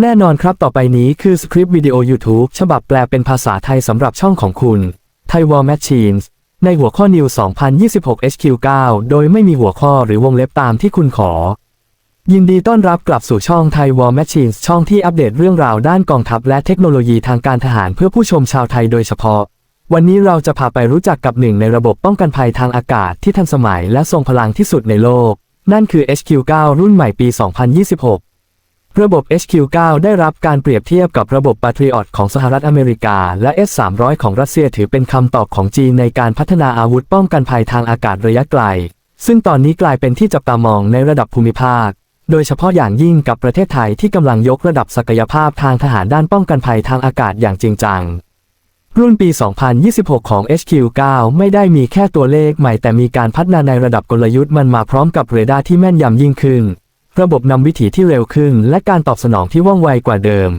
แน่นอนครับต่อไปนี้คือสคริปต์วิดีโอ YouTube ฉบับแปลเป็นภาษาไทยสำหรับช่องของคุณ Thai War Machines ในหัวข้อ New 2026 HQ9 โดยไม่มีหัวข้อหรือวงเล็บตามที่คุณขอ ยินดีต้อนรับกลับสู่ช่อง Thai War Machines ช่องที่อัปเดตเรื่องราวด้านกองทัพและเทคโนโลยีทางการทหารเพื่อผู้ชมชาวไทยโดยเฉพาะ วันนี้เราจะพาไปรู้จักกับหนึ่งในระบบป้องกันภัยทางอากาศที่ทันสมัยและทรงพลังที่สุดในโลก นั่นคือ HQ9 รุ่นใหม่ปี 2026 ระบบ HQ9 ได้รับการเปรียบเทียบกับระบบ Patriot ของสหรัฐอเมริกา และ S300 ของรัสเซียถือเป็นคำตอบของจีนในการพัฒนาอาวุธป้องกันภัยทางอากาศระยะไกล ซึ่งตอนนี้กลายเป็นที่จับตามองในระดับภูมิภาค โดยเฉพาะอย่างยิ่งกับประเทศไทยที่กำลังยกระดับศักยภาพทางทหารด้านป้องกันภัยทางอากาศอย่างจริงจัง รุ่นปี 2026 ของ HQ9 ไม่ได้มีแค่ตัวเลขใหม่แต่มีการพัฒนาในระดับกลยุทธ์มันมาพร้อมกับเรดาร์ที่แม่นยำยิ่งขึ้น ระบบนำวิถีที่เร็วขึ้น และการตอบสนองที่ว่องไวกว่าเดิม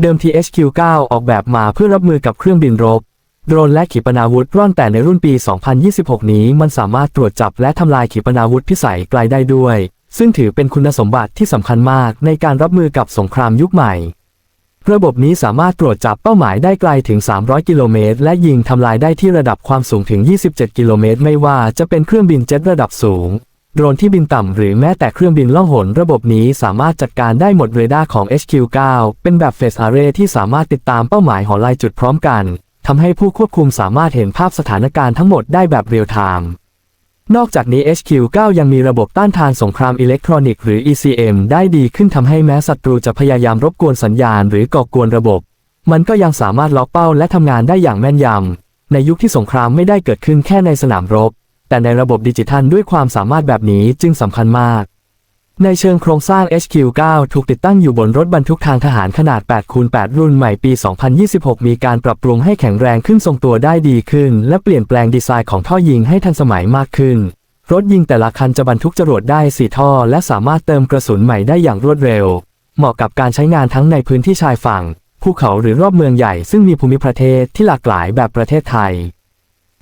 เดิมที HQ9 ออกแบบมาเพื่อรับมือกับเครื่องบินรบ โดรนและขีปนาวุธร่อนแต่ในรุ่นปี 2026 นี้มันสามารถตรวจจับและทำลายขีปนาวุธพิสัยไกลได้ด้วย ซึ่งถือเป็นคุณสมบัติที่สำคัญมากในการรับมือกับสงครามยุคใหม่ ระบบนี้สามารถตรวจจับเป้าหมายได้ไกลถึง 300 กิโลเมตร และยิงทำลายได้ที่ระดับความสูงถึง 27 กิโลเมตร ไม่ว่าจะเป็นเครื่องบินเจ็ตระดับสูง โดรนที่บินต่ำหรือแม้แต่เครื่องบินล่องหนระบบนี้สามารถจัดการได้หมดเรดาร์ของ HQ9 เป็นแบบ Phase Array ที่สามารถติดตามเป้าหมายหอลายจุดพร้อมกันทำให้ผู้ควบคุมสามารถเห็นภาพสถานการณ์ทั้งหมดได้แบบเรียลไทม์นอกจากนี้ HQ9 ยังมีระบบต้านทานสงครามอิเล็กทรอนิกส์หรือ ECM ได้ดีขึ้นทำให้แม้ศัตรูจะพยายามรบกวนสัญญาณหรือก่อกวนระบบ มันก็ยังสามารถล็อกเป้าและทำงานได้อย่างแม่นยำในยุคที่สงครามไม่ได้เกิดขึ้นแค่ในสนามรบ แต่ในระบบดิจิทัลด้วยความสามารถแบบนี้จึงสำคัญมาก ในเชิงโครงสร้าง HQ9 ถูกติดตั้งอยู่บนรถบรรทุกทางทหารขนาด 8 คูณ 8 รุ่นใหม่ปี 2026 มีการปรับปรุงให้แข็งแรงขึ้นทรงตัวได้ดีขึ้น และเปลี่ยนแปลงดีไซน์ของท่อยิงให้ทันสมัยมากขึ้น รถยิงแต่ละคันจะบรรทุกจรวดได้ 4 ท่อ และสามารถเติมกระสุนใหม่ได้อย่างรวดเร็ว เหมาะกับการใช้งานทั้งในพื้นที่ชายฝั่งภูเขาหรือรอบเมืองใหญ่ซึ่งมีภูมิประเทศที่หลากหลายแบบประเทศไทย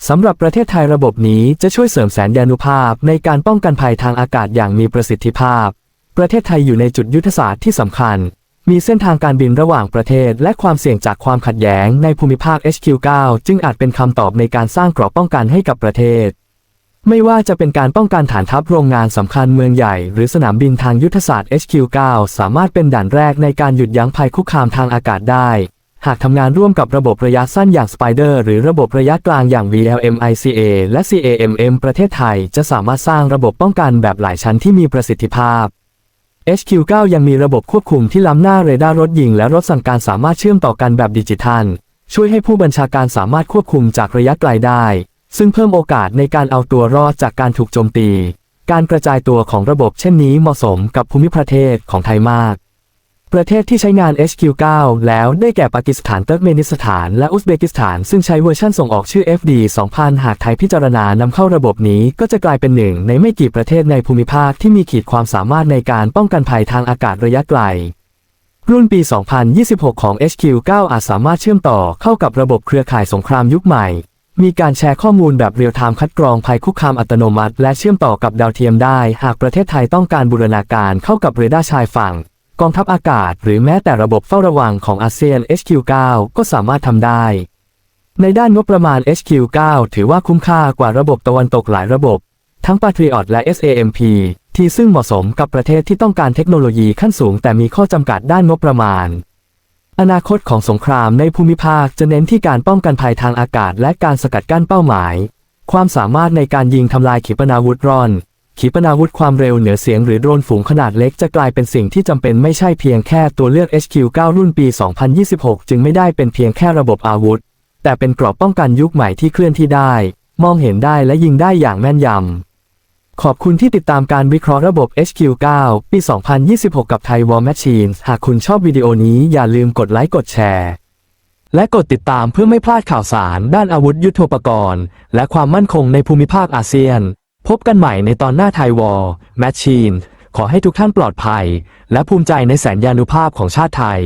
สำหรับประเทศไทยระบบนี้จะช่วยเสริมแสนยานุภาพในการป้องกันภัยทางอากาศอย่างมีประสิทธิภาพ ประเทศไทยอยู่ในจุดยุทธศาสตร์ที่สำคัญ มีเส้นทางการบินระหว่างประเทศ และความเสี่ยงจากความขัดแย้งในภูมิภาค HQ9 จึงอาจเป็นคำตอบในการสร้างกราะป้องกันให้กับประเทศ ไม่ว่าจะเป็นการป้องกันฐานทัพโรงงานสำคัญเมืองใหญ่ หรือสนามบินทางยุทธศาสตร์ HQ9 สามารถเป็นด่านแรกในการหยุดยั้งภัยคุกคามทางอากาศได้ หากทำงานร่วมกับระบบระยะสั้นอย่าง Spider หรือระบบระยะกลางอย่าง VLMICA และ CAMM ประเทศไทย จะสามารถสร้างระบบป้องกันแบบหลายชั้นที่มีประสิทธิภาพ HQ9 ยังมีระบบควบคุมที่ล้ำหน้าเรดาร์รถยิงและรถสั่งการสามารถเชื่อมต่อกันแบบดิจิทัล ช่วยให้ผู้บัญชาการสามารถควบคุมจากระยะไกลได้ ซึ่งเพิ่มโอกาสในการเอาตัวรอดจากการถูกโจมตี การกระจายตัวของระบบเช่นนี้เหมาะสมกับภูมิประเทศของไทยมาก ประเทศที่ใช้งาน HQ9 แล้วได้แก่ปากีสถานเติร์กเมนิสถาน และอุซเบกิสถาน ซึ่งใช้เวอร์ชันส่งออกชื่อ FD 2000 หากไทยพิจารณานำเข้าระบบนี้ ก็จะกลายเป็นหนึ่งในไม่กี่ประเทศในภูมิภาคที่มีขีดความสามารถในการป้องกันภัยทางอากาศระยะไกล รุ่นปี 2026 ของ HQ9 อาจสามารถเชื่อมต่อเข้ากับระบบเครือข่ายสงครามยุคใหม่ มีการแชร์ข้อมูลแบบเรียลไทม์คัดกรองภัยคุกคามอัตโนมัติ และเชื่อมต่อกับดาวเทียมได้ หากประเทศไทยต้องการบูรณาการเข้ากับเรดาร์ชายฝั่ง กองทัพอากาศหรือแม้แต่ระบบเฝ้าระวังของอาเซียน HQ9 ก็สามารถทำได้ ในด้านงบประมาณ HQ9 ถือว่าคุ้มค่ากว่าระบบตะวันตกหลายระบบ ทั้ง Patriot และ SAMP ที่ซึ่งเหมาะสมกับประเทศที่ต้องการเทคโนโลยีขั้นสูง แต่มีข้อจำกัดด้านงบประมาณ อนาคตของสงครามในภูมิภาคจะเน้นที่การป้องกันภัยทางอากาศ และการสกัดกั้นเป้าหมาย ความสามารถในการยิงทำลายขีปนาวุธร่อน ขีปนาวุธความเร็วเหนือเสียงหรือโดรนฝูงขนาดเล็กจะกลายเป็นสิ่งที่จำเป็นไม่ใช่เพียงแค่ตัวเลือก HQ9 รุ่นปี 2026 จึงไม่ได้เป็นเพียงแค่ระบบอาวุธ แต่เป็นกรอบป้องกันยุคใหม่ที่เคลื่อนที่ได้ มองเห็นได้และยิงได้อย่างแม่นยำ ขอบคุณที่ติดตามการวิเคราะห์ระบบ HQ9 ปี 2026 กับไทย War Machines หากคุณชอบวิดีโอนี้อย่าลืมกดไลค์กดแชร์และกดติดตามเพื่อไม่พลาดข่าวสารด้านอาวุธยุทโธปกรณ์ และความมั่นคงในภูมิภาคอาเซียน พบกันใหม่ในตอนหน้าไทยวอลแมชชีน ขอให้ทุกท่านปลอดภัย และภูมิใจในแสนยานุภาพของชาติไทย